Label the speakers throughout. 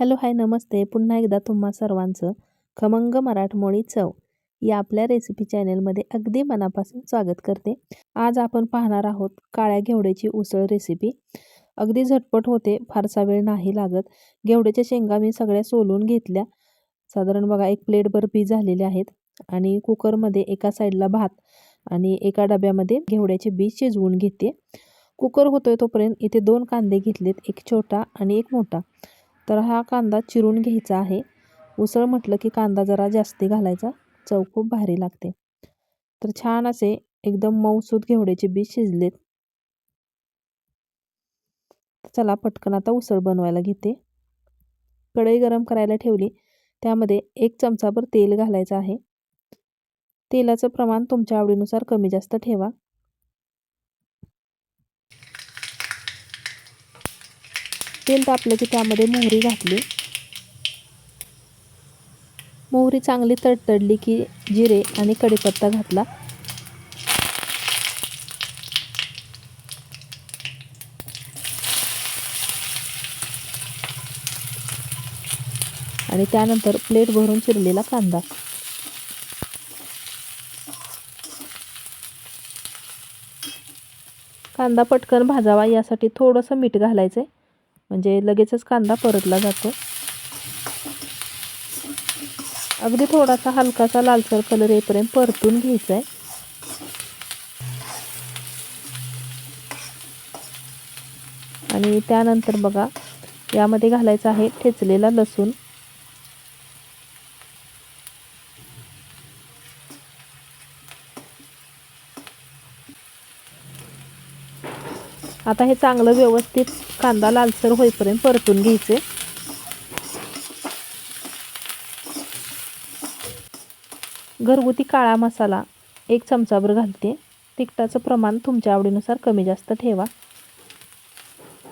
Speaker 1: Hello hi नमस्ते. पुन्हा एकदा तुम्हा सर्वांचं खमंग मराठमोळी चव या आपल्या रेसिपी चॅनेलमध्ये अगदी मनापासून स्वागत करते. आज आपण पाहणार आहोत काळ्या घेवड्याची उसळ रेसिपी अगदी झटपट होते फारसा वेळ नाही लागत. घेवड्याच्या शेंगा मी सगळ्या सोलून घेतल्या. साधारण बघा एक प्लेटभर पी झालेले आहेत आणि कुकरमध्ये एका साईडला भात आणि एका डब्यामध्ये घेवड्याचे बी शिजवून घेते. कुकर होतोय तोपर्यंत इथे दोन कांदे घेतलेत एक छोटा आणि एक मोठा. तर हा कांदा चिरून घ्यायचा आहे. उसळ म्हटलं की कांदा जरा जास्ती घालायचा. चव खूप भारी लागते. तर छान असे एकदम मऊसूद घेवड्याचे बी शिजलेत. चला पटकन आता उसळ बनवायला घेते. कढई गरम करायला ठेवली. त्यामध्ये एक चमचाभर तेल घालायचं आहे. तेलाचं प्रमाण तुमच्या आवडीनुसार कमी जास्त ठेवा. तेल तापलं की त्यामध्ये मोहरी घातली. मोहरी चांगली तडतडली की जिरे आणि कढीपत्ता घातला. आणि त्यानंतर प्लेट भरून चिरलेला कांदा. कांदा पटकन भाजावा यासाठी थोडंसं मीठ घालायचं आहे म्हणजे लगेचच कांदा परतला जातो. अगदी थोडासा हलकासा लालसर कलर येईपर्यंत परतून घ्यायचा आहे आणि त्यानंतर बघा यामध्ये घालायचं आहे ठेचलेला लसूण. आता हे चांगलं व्यवस्थित कांदा लालसर होईपर्यंत परतून घ्यायचे. घरगुती काळा मसाला एक चमचाभर घालते. तिखटाचं प्रमाण तुमच्या आवडीनुसार कमी जास्त ठेवा.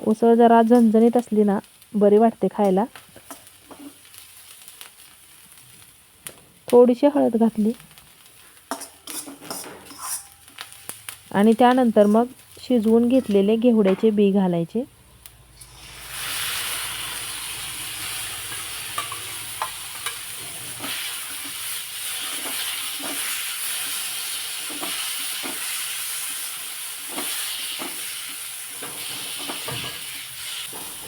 Speaker 1: उसळ जरा झणझणीत असली ना बरी वाटते खायला. थोडीशी हळद घातली. आणि त्यानंतर मग शिजवून घेतलेले घेवड्याचे बी घालायचे.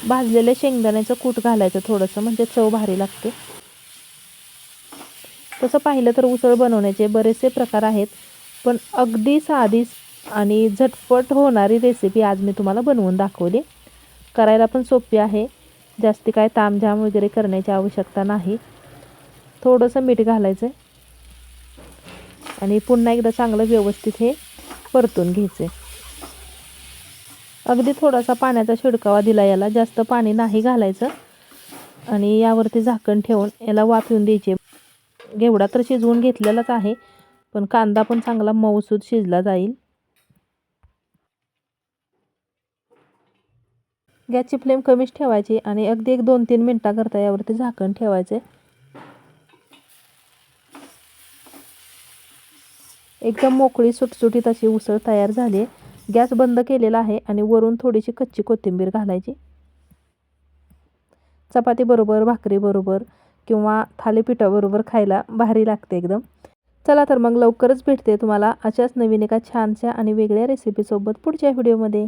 Speaker 1: भाजलेल्या शेंगदाण्याचं कूट घालायचं थोडंसं म्हणजे चव भारी लागते. तसं पाहिलं तर उसळ बनवण्याचे बरेचसे प्रकार आहेत पण अगदी साधी आणि झटपट होणारी रेसिपी आज मी तुम्हाला बनवून दाखवली. करायला पण सोपी आहे. जास्ती काय तामझाम वगैरे करण्याची आवश्यकता नाही. थोडंसं मीठ घालायचं आहे आणि पुन्हा एकदा चांगलं व्यवस्थित हे परतून घ्यायचे अगदी थोडासा पाण्याचा शिडकावा दिला याला. जास्त पाणी नाही घालायचं. आणि यावरती झाकण ठेवून याला वाफ येऊन द्यायचे. घेवडा तर शिजवून घेतलेलाच आहे. पण कांदा पण चांगला मऊसूद शिजला जाईल. गॅसची फ्लेम कमीच ठेवायची आणि अगदी एक दोन तीन मिनटाकरता यावरती झाकण ठेवायचे. एकदम मोकळी सुटसुटीत अशी उसळ तयार झाली. गॅस बंद केलेला आहे आणि वरून थोडीशी कच्ची कोथिंबीर घालायची. चपातीबरोबर भाकरीबरोबर किंवा थालीपीठाबरोबर खायला भारी लागते एकदम. चला तर मग लवकरच भेटते तुम्हाला अशाच नवीन एका छानशा आणि वेगळ्या रेसिपीसोबत पुढच्या व्हिडिओमध्ये